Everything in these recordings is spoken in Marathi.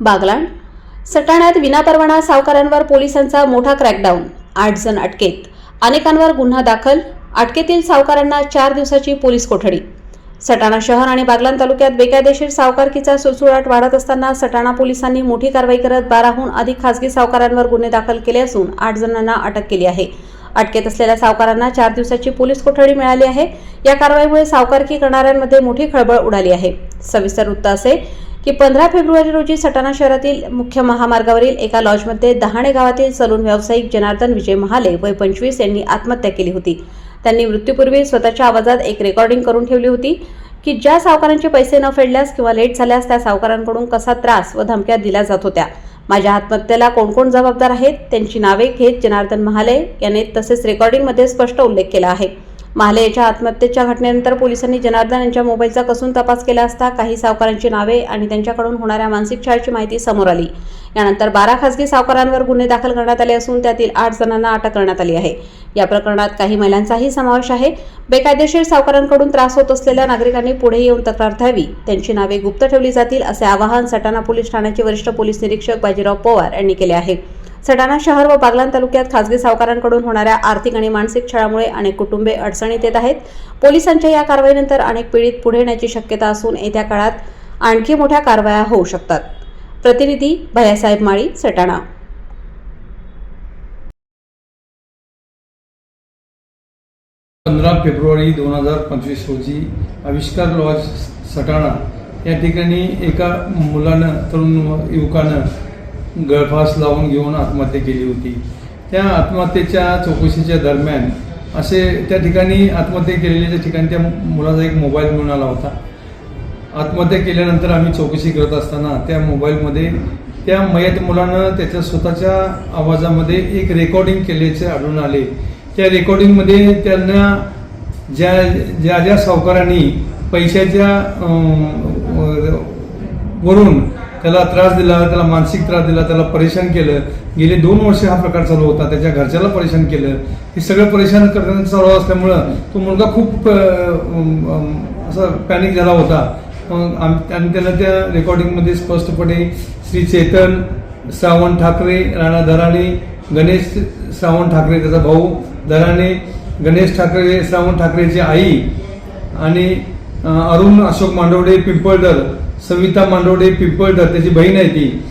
बागलाण. सटाण्यात विनापरवाना सावकारांवर पोलिसांचा मोठा क्रॅकडाऊन. आठ जण अटकेत. अनेकांवर गुन्हा दाखल. अटकेतील सावकारांना चार दिवसाची पोलीस कोठडी. सटाणा शहर आणि बागलाण तालुक्यात बेकायदेशीर सावकारकीचा सुळसुळाट वाढत असताना सटाणा पोलिसांनी मोठी कारवाई करत बाराहून अधिक खासगी सावकारांवर गुन्हे दाखल केले असून आठ जणांना अटक केली आहे. अटकेत असलेल्या सावकारांना चार दिवसाची पोलीस कोठडी मिळाली आहे. या कारवाईमुळे सावकारकी करणाऱ्यांमध्ये मोठी खळबळ उडाली आहे. सविस्तर वृत्त असे की पंधरा फेब्रुवारी रोजी सटाणा शहरातील मुख्य महामार्गावरील एका लॉजमध्ये दहाणे गावातील सलून व्यावसायिक जनार्दन विजय महाले वय पंचवीस यांनी आत्महत्या केली होती. त्यांनी मृत्यूपूर्वी स्वतःच्या आवाजात एक रेकॉर्डिंग करून ठेवली होती की ज्या सावकारांचे पैसे न फेडल्यास किंवा लेट झाल्यास त्या सावकारांकडून कसा त्रास व धमक्या दिल्या जात होत्या. माझ्या आत्महत्येला कोण कोण जबाबदार आहेत? त्यांची नावे घेत जनार्दन महाले याने तसेच रेकॉर्डिंगमध्ये स्पष्ट उल्लेख केला आहे. महाले याच्या आत्महत्येच्या घटनेनंतर पोलिसांनी जनार्दन यांच्या मोबाईलचा कसून तपास केला असता काही सावकारांची नावे आणि त्यांच्याकडून होणाऱ्या मानसिक छळाची माहिती समोर आली. यानंतर बारा खासगी सावकारांवर गुन्हे दाखल करण्यात आले असून त्यातील आठ जणांना अटक करण्यात आली आहे. या प्रकरणात काही महिलांचाही समावेश आहे. बेकायदेशीर सावकारांकडून त्रास होत असलेल्या नागरिकांनी पुढे येऊन तक्रार द्यावी. त्यांची नावे गुप्त ठेवली जातील असे आवाहन सटाणा पोलीस ठाण्याचे वरिष्ठ पोलीस निरीक्षक बाजीराव पवार यांनी केले आहे. सटाणा शहर व बागलान तालुक्यात खासगी सावकारांकडून होणाऱ्या आर्थिक आणि मानसिक छळामुळे अनेक कुटुंबे अडचणीत येत आहेत. पोलिसांच्या या कारवाईनंतर अनेक पीडित पुढे येण्याची शक्यता असून येत्या काळात आणखी मोठ्या कारवाया होऊ शकतात. प्रतिनिधी भयासाहेब माळी सटाणा. पंधरा फेब्रुवारी दोन हजार पंचवीस रोजी आविष्कार लॉज सटाणा या ठिकाणी एका मुलानं तरुण युवकानं गळफास लावून घेऊन आत्महत्या केली होती. त्या आत्महत्येच्या चौकशीच्या दरम्यान असे त्या ठिकाणी आत्महत्या केलेल्या ठिकाणी त्या मुलाचा एक मोबाईल मिळून आला होता. आत्महत्या केल्यानंतर आम्ही चौकशी करत असताना त्या मोबाईलमध्ये त्या मयत मुलानं त्याच्या स्वतःच्या आवाजामध्ये एक रेकॉर्डिंग केल्याचे आढळून आले. त्या रेकॉर्डिंगमध्ये त्यांना ज्या ज्या ज्या सावकारांनी पैशाच्या वरून त्याला त्रास दिला त्याला मानसिक त्रास दिला त्याला परेशान केलं. गेले दोन वर्ष हा प्रकार चालू होता. त्याच्या घरच्याला परेशान केलं. हे सगळं परेशान करण्याचं चालू असल्यामुळं तो मुलगा खूप असा पॅनिक झाला होता. मग आम- आणि त्याला त्या रेकॉर्डिंगमध्ये स्पष्टपणे श्री चेतन श्रावण ठाकरे राणा दराणे गणेश श्रावण ठाकरे त्याचा भाऊ दराणे गणेश ठाकरे श्रावण ठाकरेची आई आणि अरुण अशोक मांडवडे पिंपळदर सविता मांडवडे पिंपळदर त्याची बहीण आहे ती.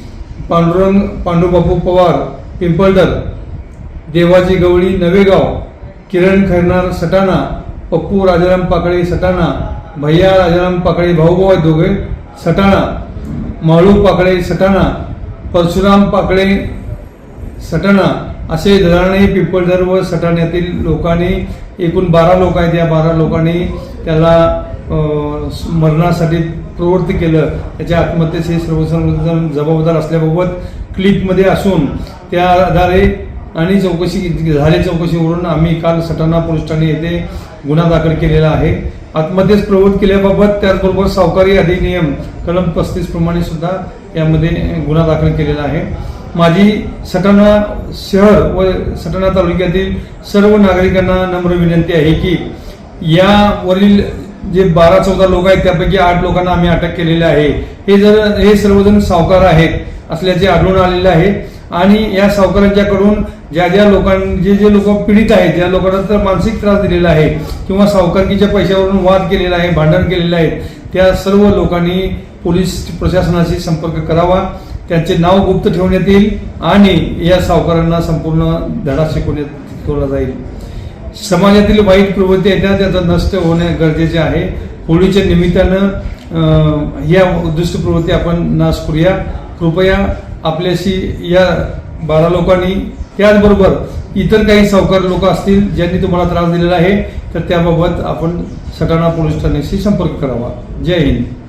पांडुरंग पांडुबापू पवार पिंपळदर देवाजी गवळी नवेगाव. किरण खैरनार सटाणा. पप्पू राजाराम पाकळे सटाणा. भैया राजाराम पाकळे भाऊभाऊ आहेत दोघे सटाणा. माळू पाकळे सटाणा. परशुराम पाकळे सटाणा. असे धराणे पिंपळदर व सटाण्यातील लोकांनी एकूण बारा लोक आहेत या बारा लोकांनी त्याला मरणासाठी प्रवृत्त केलं. त्याच्या आत्महत्येचे सर्व जबाबदार असल्याबाबत क्लिपमध्ये असून त्या आधारे आणि चौकशी झाली चौकशीवरून आम्ही काल सटाणा पोलीस ठाणे येथे गुन्हा दाखल केलेला आहे. आत्महत्येस प्रवृत्त केल्याबाबत त्याचबरोबर सावकारी अधिनियम कलम पस्तीस प्रमाणे सुद्धा यामध्ये गुन्हा दाखल केलेला आहे. माझी सटाणा शहर व सटाणा तालुक्यातील सर्व नागरिकांना नम्र विनंती आहे की यावरील जे बारा चौदा लोक आहेत त्यापैकी आठ लोकांना आम्ही अटक केलेले आहे. हे जर हे सर्वजण सावकार आहेत असल्याचे आढळून आलेले आहे. आणि या सावकारांच्याकडून ज्या ज्या लोकांचे जे जे लोक पीडित आहेत ज्या लोकांना तर मानसिक त्रास दिलेला आहे किंवा सावकारकीच्या पैशावरून वाद केलेला आहे भांडण केलेलं आहे त्या सर्व लोकांनी पोलीस प्रशासनाशी संपर्क करावा. त्यांचे नाव गुप्त ठेवण्यात येईल आणि या सावकारांना संपूर्ण धडा शिकवण्यात शिकवला जाईल. समाजातील वाईट प्रवृत्ती आहेत त्याचं त्याचा नष्ट होणे गरजेचे आहे. होळीच्या निमित्तानं या दुष्ट प्रवृत्ती आपण नाश करूया. कृपया आपल्याशी या बारा लोकांनी त्याचबरोबर इतर काही सावकार लोक असतील ज्यांनी तुम्हाला त्रास दिलेला आहे तर त्याबाबत आपण सटाणा पोलीस ठाण्याशी संपर्क करावा. जय हिंद.